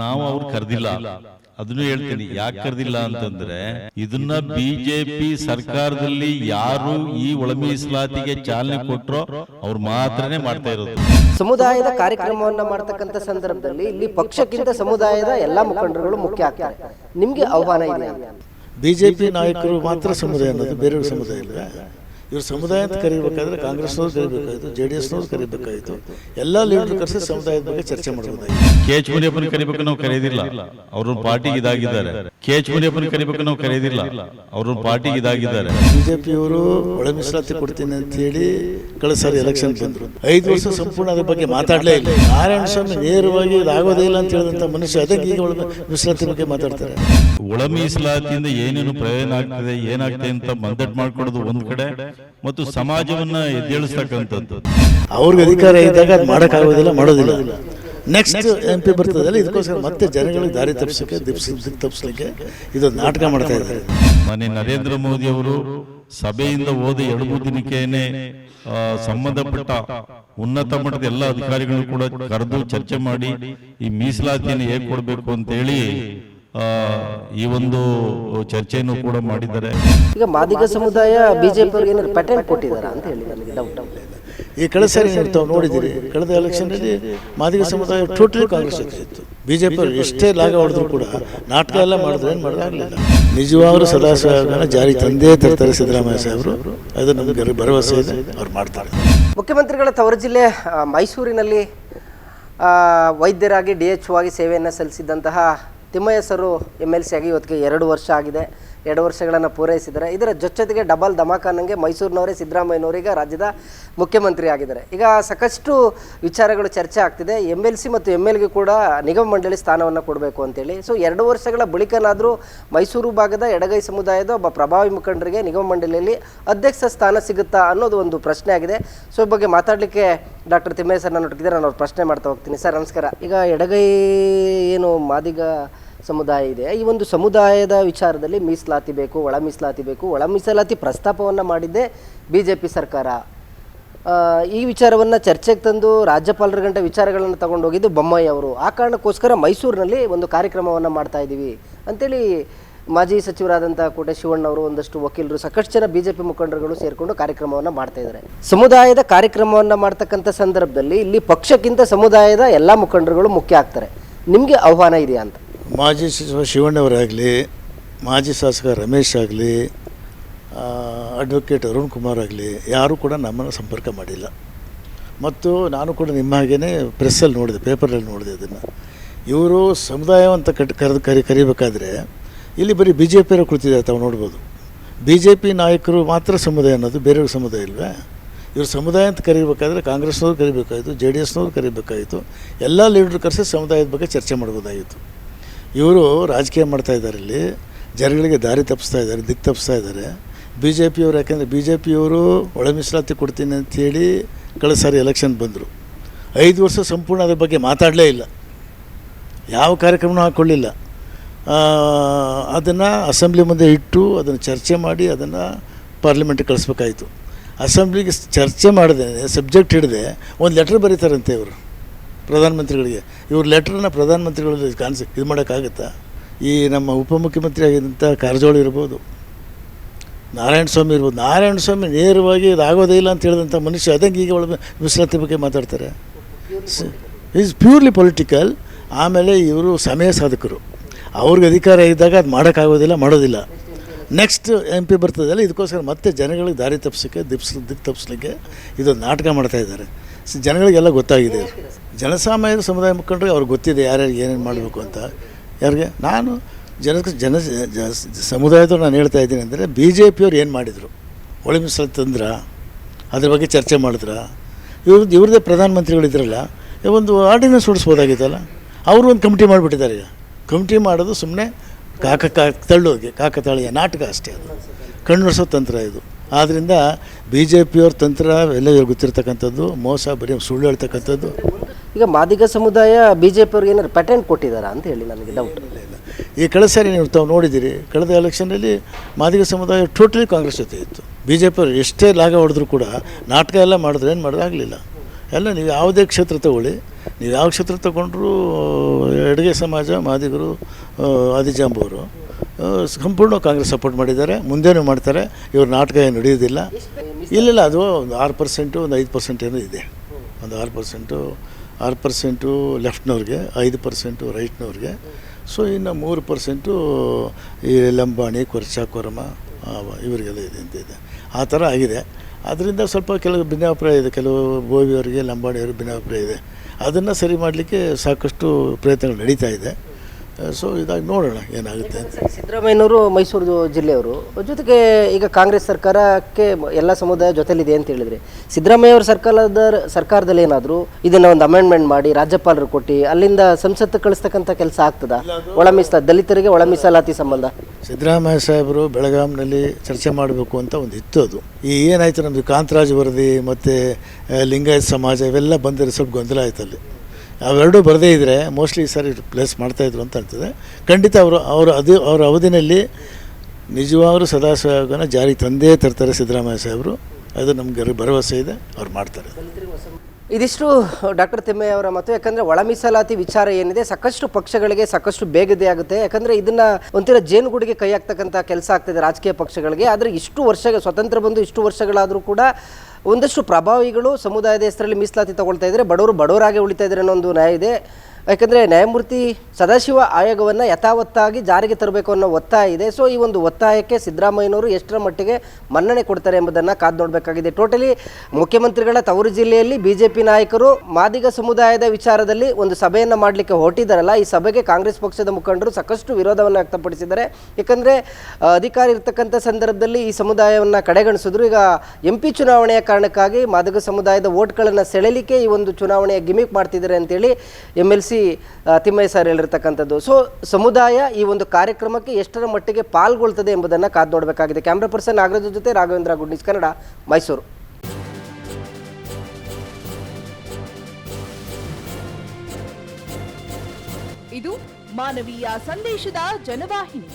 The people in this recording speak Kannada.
ನಾವು ಅವ್ರು ಕರೆದಿಲ್ಲ. ಅದನ್ನು ಹೇಳ್ತೀನಿ. ಯಾಕೆ ಕರೆದಿಲ್ಲ ಅಂತಂದ್ರೆ ಇದನ್ನ ಬಿಜೆಪಿ ಸರ್ಕಾರದಲ್ಲಿ ಯಾರು ಈ ಒಳ ಮೀಸಲಾತಿಗೆ ಚಾಲನೆ ಕೊಟ್ರೋ ಅವ್ರು ಮಾತ್ರನೇ ಮಾಡ್ತಾ ಇರೋದು. ಸಮುದಾಯದ ಕಾರ್ಯಕ್ರಮವನ್ನ ಮಾಡ್ತಕ್ಕಂಥ ಸಂದರ್ಭದಲ್ಲಿ ಇಲ್ಲಿ ಪಕ್ಷಕ್ಕಿಂತ ಸಮುದಾಯದ ಎಲ್ಲಾ ಮುಖಂಡರುಗಳು ಮುಖ್ಯ ಆಗ್ತಾರೆ. ನಿಮ್ಗೆ ಆಹ್ವಾನ ಇದೆ ಬಿಜೆಪಿ ನಾಯಕರು ಮಾತ್ರ ಸಮುದಾಯ ಅನ್ನೋದು ಬೇರೆ ಸಮುದಾಯ ಇಲ್ವೇ ಇವ್ರು ಸಮುದಾಯ ಅಂತ ಕರಿಬೇಕಾದ್ರೆ ಕಾಂಗ್ರೆಸ್ನವ್ರು ಕರಿಬೇಕಾಯಿತು ಜೆ ಡಿ ಎಸ್ನವ್ರು ಕರಿಬೇಕಾಯಿತು. ಎಲ್ಲ ಲೀಡರ್ ಕರೆಸಿ ಸಮುದಾಯದ ಬಗ್ಗೆ ಚರ್ಚೆ ಮಾಡಬಹುದು ಕೆ ಎಚ್ ಮುನಿಯಪ್ಪನ ಕರಿಬೇಕು ನಾವು ಕರೆಯೋದಿಲ್ಲ ಅವ್ರ ಪಾರ್ಟಿಗೆ ಇದಾಗಿದ್ದಾರೆ. ಕೆ ಎಚ್ ಮುನಿಯಪ್ಪನ ಕರಿಬೇಕು ನಾವು ಕರೆಯೋದಿಲ್ಲ ಅವ್ರ ಪಾರ್ಟಿಗೆ ಇದಾಗಿದ್ದಾರೆ. ಬಿಜೆಪಿಯವರು ಒಳ ಮೀಸಲಾತಿ ಕೊಡ್ತೀನಿ ಅಂತ ಹೇಳಿ ಕಳೆದ ಸಾರಿ ಎಲೆಕ್ಷನ್ ಬಂದರು. ಐದು ವರ್ಷ ಸಂಪೂರ್ಣ ಅದ್ರ ಬಗ್ಗೆ ಮಾತಾಡಲೇ ಇಲ್ಲ. ನಾರಾಯಣ ಸ್ವಾಮಿ ನೇರವಾಗಿ ಇದಾಗೋದೇ ಇಲ್ಲ ಅಂತ ಹೇಳಿದಂಥ ಮನುಷ್ಯ ಅದಕ್ಕೆ ಈಗ ಒಳಗೆ ಮೀಸಲಾತಿ ಬಗ್ಗೆ ಮಾತಾಡ್ತಾರೆ. ಒಳ ಮೀಸಲಾತಿಯಿಂದ ಏನೇನು ಪ್ರಯೋಜನ ಆಗ್ತದೆ ಏನಾಗ್ತದೆ ಅಂತ ಮಂದಟ್ ಮಾಡ್ಕೊಡೋದು ಒಂದು ಕಡೆ ಮತ್ತು ಸಮಾಜವನ್ನ ಎದ್ದೇಳಿಸ್ತಕ್ಕಂಥದ್ದು. ಅವ್ರಿಗೆ ಅಧಿಕಾರ ಇದ್ದಾಗ ಅದು ಮಾಡೋಕ್ಕಾಗೋದಿಲ್ಲ ಮಾಡೋದಿಲ್ಲ. ನೆಕ್ಸ್ಟ್ ಎಂ ಪಿ ಬರ್ತದಲ್ಲ ಇದಕ್ಕೋಸ್ಕರ ಮತ್ತೆ ಜನಗಳಿಗೆ ದಾರಿ ತಪ್ಪಿಸೋಕೆ ತಪ್ಪಿಸ್ಲಿಕ್ಕೆ ಇದು ನಾಟಕ ಮಾಡ್ತಾ ಇದ್ದಾರೆ. ಮನೆ ನರೇಂದ್ರ ಮೋದಿ ಅವರು ಸಭೆಯಿಂದ ಹೋದ ಎರಡು ಮೂರು ದಿನಕ್ಕೇನೆ ಸಂಬಂಧಪಟ್ಟ ಉನ್ನತ ಮಟ್ಟದ ಎಲ್ಲ ಅಧಿಕಾರಿಗಳು ಕೂಡ ಕರೆದು ಚರ್ಚೆ ಮಾಡಿ ಈ ಮೀಸಲಾತಿಯನ್ನು ಹೇಗೆ ಕೊಡಬೇಕು ಅಂತ ಹೇಳಿ ಆ, ಈ ಒಂದು ಚರ್ಚೆಯನ್ನು ಕೂಡ ಮಾಡಿದ್ದಾರೆ. ಈಗ ಮಾದಿಗ ಸಮುದಾಯ ಬಿಜೆಪಿ ಅವ್ರಿಗೆ ಏನಾದ್ರು ಪೇಟೆಂಟ್ ಕೊಟ್ಟಿದಾರ ಅಂತ ಹೇಳಿ ನನಗೆ ಡೌಟ್ ಈ ಕಳೆದ ಸಾರಿ ತಾವು ನೋಡಿದ್ದೀರಿ ಕಳೆದ ಎಲೆಕ್ಷನಲ್ಲಿ ಮಾದಿಗ ಸಮುದಾಯ ಟೋಟಲಿ ಕಾಂಗ್ರೆಸ್ ಜೊತೆ ಇತ್ತು. ಬಿ ಜೆ ಪಿ ಎಷ್ಟೇ ಲಾಗ ಹೊಡೆದ್ರು ಕೂಡ ನಾಟಕ ಎಲ್ಲ ಮಾಡಿದ್ರೆ ಏನು ಮಾಡೋದಾಗಲಿಲ್ಲ. ನಿಜವಾಗ್ಲೂ ಸದಾ ಸಾಹೇಬರನ್ನ ಜಾರಿ ತಂದೇ ತರ್ತಾರೆ ಸಿದ್ದರಾಮಯ್ಯ ಸಾಹೇಬರು. ಅದು ನಮಗೆ ಭರವಸೆ ಇದೆ, ಅವ್ರು ಮಾಡ್ತಾರೆ. ಮುಖ್ಯಮಂತ್ರಿಗಳ ತವರು ಜಿಲ್ಲೆ ಮೈಸೂರಿನಲ್ಲಿ ವೈದ್ಯರಾಗಿ ಡಿ ಎಚ್ ಆಗಿ ಸೇವೆಯನ್ನು ಸಲ್ಲಿಸಿದ್ದಂತಹ Thimmaiah sir M L C ಆಗಿ ಇವತ್ತಿಗೆ ಎರಡು ವರ್ಷ ಆಗಿದೆ. ಎರಡು ವರ್ಷಗಳನ್ನು ಪೂರೈಸಿದ್ದಾರೆ. ಇದರ ಜೊತೆಗೆ ಡಬಲ್ ಧಮಾಕನಂಗೆ ಮೈಸೂರಿನವರೇ ಸಿದ್ದರಾಮಯ್ಯನವರೀಗ ರಾಜ್ಯದ ಮುಖ್ಯಮಂತ್ರಿ ಆಗಿದ್ದಾರೆ. ಈಗ ಸಾಕಷ್ಟು ವಿಚಾರಗಳು ಚರ್ಚೆ ಆಗ್ತಿದೆ. ಎಂ ಎಲ್ ಸಿ ಮತ್ತು ಎಂ ಎಲ್ಗೆ ಕೂಡ ನಿಗಮ ಮಂಡಳಿ ಸ್ಥಾನವನ್ನು ಕೊಡಬೇಕು ಅಂತೇಳಿ. ಸೊ ಎರಡು ವರ್ಷಗಳ ಬಳಿಕನಾದರೂ ಮೈಸೂರು ಭಾಗದ ಎಡಗೈ ಸಮುದಾಯದ ಒಬ್ಬ ಪ್ರಭಾವಿ ಮುಖಂಡರಿಗೆ ನಿಗಮ ಮಂಡಳಿಯಲ್ಲಿ ಅಧ್ಯಕ್ಷ ಸ್ಥಾನ ಸಿಗುತ್ತಾ ಅನ್ನೋದು ಒಂದು ಪ್ರಶ್ನೆ ಆಗಿದೆ. ಸೊ ಈ ಬಗ್ಗೆ ಮಾತಾಡಲಿಕ್ಕೆ ಡಾಕ್ಟರ್ ತಿಮ್ಮಯ್ಯ ನೋಟಿದ್ರೆ ನಾನು ಅವ್ರ ಪ್ರಶ್ನೆ ಮಾಡ್ತಾ ಹೋಗ್ತೀನಿ. ಸರ್, ನಮಸ್ಕಾರ. ಈಗ ಎಡಗೈ ಏನು ಮಾದಿಗ ಸಮುದಾಯ ಇದೆ. ಈ ಒಂದು ಸಮುದಾಯದ ವಿಚಾರದಲ್ಲಿ ಮೀಸಲಾತಿ ಬೇಕು, ಒಳ ಮೀಸಲಾತಿ ಬೇಕು, ಒಳ ಮೀಸಲಾತಿ ಪ್ರಸ್ತಾಪವನ್ನು ಮಾಡಿದ್ದೇ ಬಿ ಜೆ ಪಿ ಸರ್ಕಾರ ಈ ವಿಚಾರವನ್ನು ಚರ್ಚೆಗೆ ತಂದು ರಾಜ್ಯಪಾಲರ ಗಂಟೆ ವಿಚಾರಗಳನ್ನು ತಗೊಂಡೋಗಿದ್ದು ಬೊಮ್ಮಾಯಿ ಅವರು. ಆ ಕಾರಣಕ್ಕೋಸ್ಕರ ಮೈಸೂರಿನಲ್ಲಿ ಒಂದು ಕಾರ್ಯಕ್ರಮವನ್ನು ಮಾಡ್ತಾ ಇದ್ದೀವಿ. ಅಂತೇಳಿ ಮಾಜಿ ಸಚಿವರಾದಂಥ ಕೋಟೆ ಶಿವಣ್ಣವರು ಒಂದಷ್ಟು ವಕೀಲರು ಸಾಕಷ್ಟು ಜನ ಬಿ ಜೆ ಪಿ ಮುಖಂಡರುಗಳು ಸೇರಿಕೊಂಡು ಕಾರ್ಯಕ್ರಮವನ್ನು ಮಾಡ್ತಾ ಇದ್ದಾರೆ. ಸಮುದಾಯದ ಕಾರ್ಯಕ್ರಮವನ್ನು ಮಾಡ್ತಕ್ಕಂಥ ಸಂದರ್ಭದಲ್ಲಿ ಇಲ್ಲಿ ಪಕ್ಷಕ್ಕಿಂತ ಸಮುದಾಯದ ಎಲ್ಲ ಮುಖಂಡರುಗಳು ಮುಖ್ಯ ಆಗ್ತಾರೆ. ನಿಮಗೆ ಆಹ್ವಾನ ಇದೆಯಾ ಅಂತ? ಮಾಜಿ ಸಚಿವ ಶಿವಣ್ಣವರಾಗಲಿ, ಮಾಜಿ ಶಾಸಕ ರಮೇಶ್ ಆಗಲಿ ಅಡ್ವೊಕೇಟ್ ಅರುಣ್ ಕುಮಾರ್ ಆಗಲಿ, ಯಾರೂ ಕೂಡ ನಮ್ಮನ್ನು ಸಂಪರ್ಕ ಮಾಡಿಲ್ಲ. ಮತ್ತು ನಾನು ಕೂಡ ನಿಮ್ಮ ಹಾಗೇ ಪ್ರೆಸ್ಸಲ್ಲಿ ನೋಡಿದೆ ಪೇಪರಲ್ಲಿ ನೋಡಿದೆ ಅದನ್ನು ಇವರು ಸಮುದಾಯ ಅಂತ ಕಟ್, ಕರೆದು, ಕರಿ, ಕರಿಬೇಕಾದ್ರೆ ಇಲ್ಲಿ ಬರೀ ಬಿ ಜೆ ಪಿಯವರು ಕುಳಿತಿದ್ದಾರೆ ತಾವು ನೋಡ್ಬೋದು. ಬಿ ಜೆ ಪಿ ನಾಯಕರು ಮಾತ್ರ ಸಮುದಾಯ ಅನ್ನೋದು, ಬೇರೆಯವ್ರ ಸಮುದಾಯ ಇಲ್ವೇ? ಇವರು ಸಮುದಾಯ ಅಂತ ಕರಿಬೇಕಾದ್ರೆ ಕಾಂಗ್ರೆಸ್ನವ್ರು ಕರಿಬೇಕಾಯಿತು, ಜೆ ಡಿ ಎಸ್ನವ್ರು ಕರಿಬೇಕಾಯಿತು, ಎಲ್ಲ ಲೀಡರ್ ಕರೆಸಿ ಸಮುದಾಯದ ಬಗ್ಗೆ ಚರ್ಚೆ ಮಾಡ್ಬೋದಾಗಿತ್ತು. ಇವರು ರಾಜಕೀಯ ಮಾಡ್ತಾ ಇದ್ದಾರೆ ಇಲ್ಲಿ ಜನಗಳಿಗೆ ದಾರಿ ತಪ್ಪಿಸ್ತಾ ಇದ್ದಾರೆ, ದಿಕ್ಕು ತಪ್ಪಿಸ್ತಾ ಇದ್ದಾರೆ. ಬಿ ಜೆ ಪಿಯವರು ಯಾಕೆಂದರೆ ಬಿ ಜೆ ಪಿಯವರು ಒಳ ಮೀಸಲಾತಿ ಕೊಡ್ತೀನಿ ಅಂಥೇಳಿ ಕಳೆದ ಸಾರಿ ಎಲೆಕ್ಷನ್ ಬಂದರು. ಐದು ವರ್ಷ ಸಂಪೂರ್ಣ ಅದ್ರ ಬಗ್ಗೆ ಮಾತಾಡಲೇ ಇಲ್ಲ. ಯಾವ ಕಾರ್ಯಕ್ರಮನೂ ಹಾಕ್ಕೊಳ್ಳಿಲ್ಲ ಅದನ್ನು ಅಸೆಂಬ್ಲಿ ಮುಂದೆ ಇಟ್ಟು ಅದನ್ನು ಚರ್ಚೆ ಮಾಡಿ ಅದನ್ನು ಪಾರ್ಲಿಮೆಂಟ್ಗೆ ಕಳಿಸ್ಬೇಕಾಯಿತು. ಅಸೆಂಬ್ಲಿಗೆ ಚರ್ಚೆ ಮಾಡಿದೆ, ಸಬ್ಜೆಕ್ಟ್ ಹಿಡಿದೆ, ಒಂದು ಲೆಟ್ರ್ ಬರೀತಾರಂತೆ ಇವರು. ಪ್ರಧಾನಮಂತ್ರಿಗಳಿಗೆ. ಇವ್ರ ಲೆಟ್ರನ್ನ ಪ್ರಧಾನಮಂತ್ರಿಗಳಲ್ಲಿ ಕಾಣಿಸಿ, ಇದು ಮಾಡೋಕ್ಕಾಗುತ್ತಾ? ಈ ನಮ್ಮ ಉಪಮುಖ್ಯಮಂತ್ರಿ ಆಗಿದ್ದಂಥ ಕಾರಜೋಳ ಇರ್ಬೋದು, ನಾರಾಯಣ ಸ್ವಾಮಿ ಇರ್ಬೋದು, ನಾರಾಯಣ ಸ್ವಾಮಿ ನೇರವಾಗಿ ಇದಾಗೋದೇ ಇಲ್ಲ ಅಂತ ಹೇಳಿದಂಥ ಮನುಷ್ಯ ಅದಂಗೆ ಈಗ ಒಳಗೆ ವಿಶ್ರಾಂತಿ ಬಗ್ಗೆ ಮಾತಾಡ್ತಾರೆ. ಈಸ್ ಪ್ಯೂರ್ಲಿ ಪೊಲಿಟಿಕಲ್ ಆಮೇಲೆ ಇವರು ಸಮಯ ಸಾಧಕರು. ಅವ್ರಿಗೆ ಅಧಿಕಾರ ಇದ್ದಾಗ ಅದು ಮಾಡೋಕ್ಕಾಗೋದಿಲ್ಲ, ಮಾಡೋದಿಲ್ಲ. ನೆಕ್ಸ್ಟ್ ಎಂ ಪಿ ಬರ್ತದಲ್ಲ, ಇದಕ್ಕೋಸ್ಕರ ಮತ್ತೆ ಜನಗಳಿಗೆ ದಾರಿ ತಪ್ಪಿಸೋಕ್ಕೆ ದಿಪ್ಸ್ ದಿಕ್ಕು ತಪ್ಪಿಸ್ಲಿಕ್ಕೆ ಇದೊಂದು ನಾಟಕ ಮಾಡ್ತಾ ಇದ್ದಾರೆ. ಸ- ಜನಗಳಿಗೆಲ್ಲ ಗೊತ್ತಾಗಿದೆ. ಜನಸಾಮಾನ್ಯರ ಸಮುದಾಯ ಮುಖಂಡರಿಗೆ ಅವ್ರಿಗೆ ಗೊತ್ತಿದೆ ಯಾರ್ಯಾರು ಏನೇನು ಮಾಡಬೇಕು ಅಂತ. ಯಾರಿಗೆ? ನಾನು ಜನ ಜನ ಸಮುದಾಯದವ್ರು ನಾನು ಹೇಳ್ತಾ ಇದ್ದೀನಿ ಅಂದರೆ ಬಿ ಜೆ ಪಿಯವ್ರು ಏನು ಮಾಡಿದರು? ಒಳ ಮೀಸಲು ತಂದ್ರ, ಅದ್ರ ಬಗ್ಗೆ ಚರ್ಚೆ ಮಾಡಿದ್ರ? ಇವ್ರದ್ದು ಇವ್ರದ್ದೇ ಪ್ರಧಾನಮಂತ್ರಿಗಳಿದ್ರಲ್ಲ ಒಂದು ಆರ್ಡಿನೆನ್ಸ್ ಹೊಡಿಸ್ಬೋದಾಗಿತ್ತಲ್ಲ? ಅವರು ಒಂದು ಕಮಿಟಿ ಮಾಡಿಬಿಟ್ಟಿದ್ದಾರೆ ಈಗ. ಕಮಿಟಿ ಮಾಡೋದು ಸುಮ್ಮನೆ ಕಾಕ ಕಾ ತಳ್ಳೋಗೆ ಕಾಕತಾಳೀಯ ನಾಟಕ ಅಷ್ಟೇ ಅದು. ಕಣ್ಣುಡಿಸೋ ತಂತ್ರ ಇದು. ಆದ್ದರಿಂದ ಬಿ ಜೆ ಪಿಯವ್ರ ತಂತ್ರ ಎಲ್ಲ ಇವ್ರಿಗೆ ಗೊತ್ತಿರ್ತಕ್ಕಂಥದ್ದು ಮೋಸ ಬರೀ ಸುಳ್ಳು ಹೇಳ್ತಕ್ಕಂಥದ್ದು. ಈಗ ಮಾದಿಗ ಸಮುದಾಯ ಬಿ ಜೆ ಪಿಯವ್ರಿಗೆ ಏನಾದ್ರು ಪ್ಯಾಟೆಂಟ್ ಕೊಟ್ಟಿದ್ದಾರಾ ಅಂತ ಹೇಳಿ ನನಗೆ ಡೌಟ್ ಈ ಕಳೆದ ಸಾರಿ ನೀವು ತಾವು ನೋಡಿದ್ದೀರಿ ಕಳೆದ ಎಲೆಕ್ಷನಲ್ಲಿ ಮಾದಿಗ ಸಮುದಾಯ ಟೋಟಲಿ ಕಾಂಗ್ರೆಸ್ ಜೊತೆ ಇತ್ತು. ಬಿ ಜೆ ಪಿಯವರು ಎಷ್ಟೇ ಲಾಗ ಹೊಡೆದ್ರು ಕೂಡ ನಾಟಕ ಎಲ್ಲ ಮಾಡಿದ್ರೆ ಏನು ಮಾಡೋದಾಗಲಿಲ್ಲ ಎಲ್ಲ ನೀವು ಯಾವುದೇ ಕ್ಷೇತ್ರ ತಗೊಳ್ಳಿ. ನೀವು ಯಾವ ಕ್ಷೇತ್ರ ತಗೊಂಡ್ರೂ, ಎಡಗೆ ಸಮಾಜ, ಮಾದಿಗರು ಆದಿಜಾಂಬವರು ಸಂಪೂರ್ಣ ಕಾಂಗ್ರೆಸ್ ಸಪೋರ್ಟ್ ಮಾಡಿದ್ದಾರೆ. ಮುಂದೇನೂ ಮಾಡ್ತಾರೆ. ಇವ್ರ ನಾಟಕ ಏನು ನಡೆಯೋದಿಲ್ಲ. ಇಲ್ಲೆಲ್ಲ ಅದು ಒಂದು ಆರು ಪರ್ಸೆಂಟು, ಒಂದು ಐದು ಪರ್ಸೆಂಟ್ ಏನೋ ಇದೆ. ಒಂದು ಆರು ಪರ್ಸೆಂಟು ಆರು ಪರ್ಸೆಂಟು ಲೆಫ್ಟ್ನವ್ರಿಗೆ, ಐದು ಪರ್ಸೆಂಟು ರೈಟ್ನವ್ರಿಗೆ. ಸೊ, ಇನ್ನು ಮೂರು ಪರ್ಸೆಂಟು ಈ ಲಂಬಾಣಿ, ಕೊರ್ಚಾ, ಕೊರಮ ಇವರಿಗೆಲ್ಲ ಇದೆ ಅಂತ ಇದೆ. ಆ ಥರ ಆಗಿದೆ. ಅದರಿಂದ ಸ್ವಲ್ಪ ಕೆಲವು ಭಿನ್ನಾಭಿಪ್ರಾಯ ಇದೆ. ಕೆಲವು ಗೋವಿಯವರಿಗೆ, ಲಂಬಾಣಿಯವರಿಗೆ ಭಿನ್ನಾಭಿಪ್ರಾಯ ಇದೆ. ಅದನ್ನು ಸರಿ ಮಾಡಲಿಕ್ಕೆ ಸಾಕಷ್ಟು ಪ್ರಯತ್ನಗಳು ನಡೀತಾ ಇದೆ. ಸೊ ಇದಾಗಿ ನೋಡೋಣ ಏನಾಗುತ್ತೆ ಅಂತ. ಸಿದ್ದರಾಮಯ್ಯನವರು ಮೈಸೂರು ಜಿಲ್ಲೆಯವರು. ಜೊತೆಗೆ ಈಗ ಕಾಂಗ್ರೆಸ್ ಸರ್ಕಾರಕ್ಕೆ ಎಲ್ಲ ಸಮುದಾಯ ಜೊತೆಲಿದೆ ಅಂತ ಹೇಳಿದರೆ ಸಿದ್ದರಾಮಯ್ಯ ಅವರ ಸರ್ಕಾರದ ಸರ್ಕಾರದಲ್ಲಿ ಏನಾದರೂ ಇದನ್ನು ಒಂದು ಅಮೆಂಡ್ಮೆಂಟ್ ಮಾಡಿ ರಾಜ್ಯಪಾಲರು ಕೊಟ್ಟು ಅಲ್ಲಿಂದ ಸಂಸತ್ತು ಕಳಿಸ್ತಕ್ಕಂಥ ಕೆಲಸ ಆಗ್ತದ? ಒಳ ದಲಿತರಿಗೆ ಒಳ ಮೀಸಲಾತಿ ಸಂಬಂಧ? ಸಿದ್ದರಾಮಯ್ಯ ಸಾಹೇಬರು ಬೆಳಗಾಂನಲ್ಲಿ ಚರ್ಚೆ ಮಾಡಬೇಕು ಅಂತ ಒಂದು ಇತ್ತು ಅದು. ಈ ಏನಾಯ್ತು ನಮ್ಮದು ಕಾಂತರಾಜ್ ವರದಿ ಮತ್ತು ಲಿಂಗಾಯತ್ ಸಮಾಜ ಇವೆಲ್ಲ ಬಂದರೆ ಸ್ವಲ್ಪ ಗೊಂದಲ ಆಯ್ತು ಅಲ್ಲಿ ಅವೆರಡೂ ಬರದೇ ಇದ್ದರೆ ಮೋಸ್ಟ್ಲಿ ಸರ್ ಪ್ಲೇಸ್ ಪ್ಲೇಸ್ ಮಾಡ್ತಾಯಿದ್ರು ಅಂತ ಅನ್ತದೆ ಖಂಡಿತ ಅವರು ಅವರು ಅದು ಅವರ ಅವಧಿನಲ್ಲಿ ನಿಜವಾಗ್ಲೂ ಸದಾಶಿವನ ಜಾರಿ ತಂದೇ ತರ್ತಾರೆ ಸಿದ್ದರಾಮಯ್ಯ ಸಾಹೇಬರು. ಅದು ನಮಗೆ ಭರವಸೆ ಇದೆ. ಅವ್ರು ಮಾಡ್ತಾರೆ. ಇದಿಷ್ಟು ಡಾಕ್ಟರ್ ತಿಮ್ಮಯ್ಯ ಅವರ ಮತ್ತು ಯಾಕಂದ್ರೆ ಒಳ ಮೀಸಲಾತಿ ವಿಚಾರ ಏನಿದೆ, ಸಾಕಷ್ಟು ಪಕ್ಷಗಳಿಗೆ ಸಾಕಷ್ಟು ಬೇಗದೆ ಆಗುತ್ತೆ. ಯಾಕಂದ್ರೆ ಇದನ್ನ ಒಂಥರ ಜೇನುಗೂಡಿಗೆ ಕೈ ಹಾಕ್ತಕ್ಕಂಥ ಕೆಲಸ ಆಗ್ತಿದೆ ರಾಜಕೀಯ ಪಕ್ಷಗಳಿಗೆ. ಆದರೆ ಇಷ್ಟು ವರ್ಷ ಸ್ವತಂತ್ರ ಬಂದು ಇಷ್ಟು ವರ್ಷಗಳಾದರೂ ಕೂಡ ಒಂದಷ್ಟು ಪ್ರಭಾವಿಗಳು ಸಮುದಾಯದ ಹೆಸರಲ್ಲಿ ಮೀಸಲಾತಿ ತಗೊಳ್ತಾ ಇದ್ದಾರೆ ಬಡವರು ಬಡವರಾಗೆ ಉಳಿತಾ ಇದ್ದಾರೆ ಅನ್ನೋ ಒಂದು ನ್ಯಾಯ ಇದೆ. ಯಾಕಂದರೆ ನ್ಯಾಯಮೂರ್ತಿ ಸದಾಶಿವ ಆಯೋಗವನ್ನು ಯಥಾವತ್ತಾಗಿ ಜಾರಿಗೆ ತರಬೇಕು ಅನ್ನೋ ಒತ್ತಾಯ ಇದೆ. ಸೊ ಈ ಒಂದು ಒತ್ತಾಯಕ್ಕೆ ಸಿದ್ದರಾಮಯ್ಯನವರು ಎಷ್ಟರ ಮಟ್ಟಿಗೆ ಮನ್ನಣೆ ಕೊಡ್ತಾರೆ ಎಂಬುದನ್ನು ಕಾದು ನೋಡಬೇಕಾಗಿದೆ. ಟೋಟಲಿ ಮುಖ್ಯಮಂತ್ರಿಗಳ ತವರು ಜಿಲ್ಲೆಯಲ್ಲಿ ಬಿ ನಾಯಕರು ಮಾದಿಗ ಸಮುದಾಯದ ವಿಚಾರದಲ್ಲಿ ಒಂದು ಸಭೆಯನ್ನು ಮಾಡಲಿಕ್ಕೆ ಹೊರಟಿದ್ದಾರಲ್ಲ ಈ ಸಭೆಗೆ ಕಾಂಗ್ರೆಸ್ ಪಕ್ಷದ ಮುಖಂಡರು ಸಾಕಷ್ಟು ವಿರೋಧವನ್ನು ವ್ಯಕ್ತಪಡಿಸಿದ್ದಾರೆ. ಯಾಕಂದರೆ ಅಧಿಕಾರ ಇರ್ತಕ್ಕಂಥ ಸಂದರ್ಭದಲ್ಲಿ ಈ ಸಮುದಾಯವನ್ನು ಕಡೆಗಣಿಸಿದ್ರು. ಈಗ ಎಂ ಚುನಾವಣೆಯ ಕಾರಣಕ್ಕಾಗಿ ಮಾದಿಗ ಸಮುದಾಯದ ಓಟ್ಗಳನ್ನು ಸೆಳೆಯಲಿಕ್ಕೆ ಈ ಒಂದು ಚುನಾವಣೆಯ ಗಿಮಿಕ್ ಮಾಡ್ತಿದ್ದಾರೆ ಅಂತೇಳಿ M L C Thimmaiah sir ಹೇಳಿರ್ತಕ್ಕಂಥದ್ದು. So ಸಮುದಾಯ ಈ ಒಂದು ಕಾರ್ಯಕ್ರಮಕ್ಕೆ ಎಷ್ಟರ ಮಟ್ಟಿಗೆ ಪಾಲ್ಗೊಳ್ತದೆ ಎಂಬುದನ್ನು ಕಾದು ನೋಡಬೇಕಾಗಿದೆ. ಕ್ಯಾಮ್ರಾ ಪರ್ಸನ್ ನಾಗರಾಜ್ ಜೊತೆ ರಾಘವೇಂದ್ರ ಗುಡ್ ನ್ಯೂಸ್ ಕನ್ನಡ ಮೈಸೂರು ಇದು ಮಾನವೀಯ ಸಂದೇಶದ ಜನವಾಹಿನಿ.